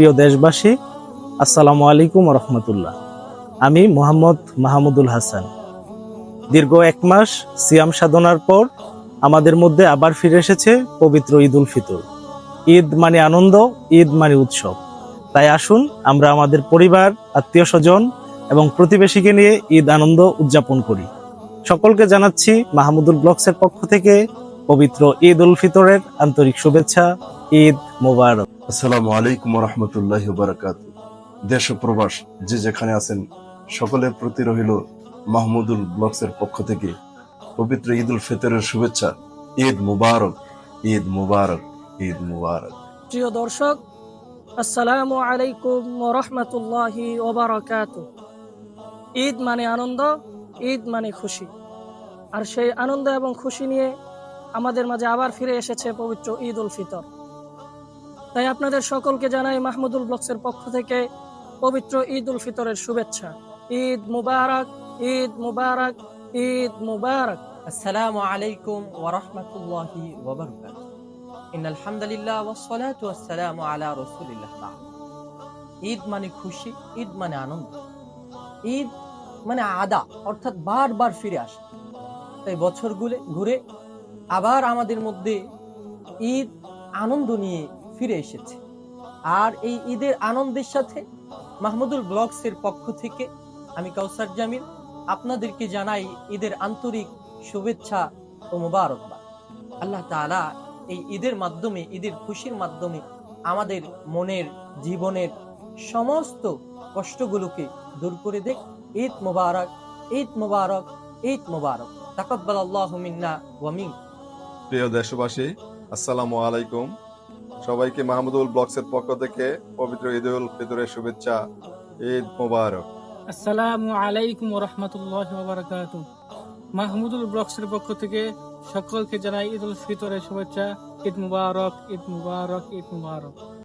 প্রিয় দেশবাসী, আসসালামু আলাইকুম রহমতুল্লাহ। আমি মোহাম্মদ মাহমুদুল হাসান। দীর্ঘ এক মাস সিয়াম সাধনার পর আমাদের মধ্যে আবার ফিরে এসেছে পবিত্র ঈদ উল ফিতর। ঈদ মানে আনন্দ, ঈদ মানে উৎসব। তাই আসুন আমরা আমাদের পরিবার, আত্মীয় স্বজন এবং প্রতিবেশীকে নিয়ে ঈদ আনন্দ উদযাপন করি। সকলকে জানাচ্ছি মাহমুদুল ব্লগসের পক্ষ থেকে পবিত্র ঈদ উল ফিতরের আন্তরিক শুভেচ্ছা, ঈদ মোবারক। আসসালামু আলাইকুম রহমতুল্লাহ বারাকাত দেশ প্রবাস যে যেখানে আছেন, সকলের প্রতি রহিল মাহমুদুল ব্লগসের পক্ষ থেকে পবিত্র ঈদ উল ফিতরের শুভেচ্ছা। ঈদ মুবারক ঈদ মুবারক ঈদ মুবারক। প্রিয় দর্শক, আসসালামু আলাইকুম রহমতুল্লাহি ওবারকাত। ঈদ মানে আনন্দ, ঈদ মানে খুশি। আর সেই আনন্দ এবং খুশি নিয়ে আমাদের মাঝে আবার ফিরে এসেছে পবিত্র ঈদ উল ফিতর। তাই আপনাদের সকলকে জানাই মাহমুদুল ব্লগসের পক্ষ থেকে পবিত্র ঈদ উল ফিতরের শুভেচ্ছা। ঈদ মুবারক ঈদ মুবারক ঈদ মুবারক। আসসালামু আলাইকুম ওয়া রাহমাতুল্লাহি ওয়া বারাকাতুহু। ইন্নাল হামদুলিল্লাহ ওয়া সলাতু ওয়া সালামু আলা রাসূলিল্লাহ ঈদ মানে খুশি, ঈদ মানে আনন্দ। ঈদ মানে আদা, অর্থাৎ বারবার ফিরে আসে। তাই বছর ঘুরে আবার আমাদের মধ্যে ঈদ, আনন্দ নিয়ে ফিরে এসেছে। আর এই ঈদের আনন্দের সাথে মাহমুদুল ব্লগসের পক্ষ থেকে আমি কাউসার জামিল, আপনাদেরকে জানাই ঈদের আন্তরিক শুভেচ্ছা ও মোবারকবাদ। আল্লাহ তাআলা এই ঈদের মাধ্যমে, ঈদের খুশির মাধ্যমে আমাদের মনের, জীবনের সমস্ত কষ্টগুলোকে দূর করে দেখ। ঈদ মোবারক ঈদ মোবারক ঈদ মোবারক। তাকাব্বাল আল্লাহু মিন্না ওয়া মিনকুম প্রিয় দেশবাসী, আসসালামু আলাইকুম। সবাইকে মাহমুদুল ব্লগসের পক্ষ থেকে পবিত্র ঈদ উল ফিতরের শুভেচ্ছা, ঈদ মোবারক। আসসালামু আলাইকুম রহমতুল্লাহ মাহমুদুল ব্লগসের পক্ষ থেকে সকলকে জানাই উল ফিতরের শুভেচ্ছা, ঈদ মুবারক ঈদ মুবারক ঈদ মুবারক।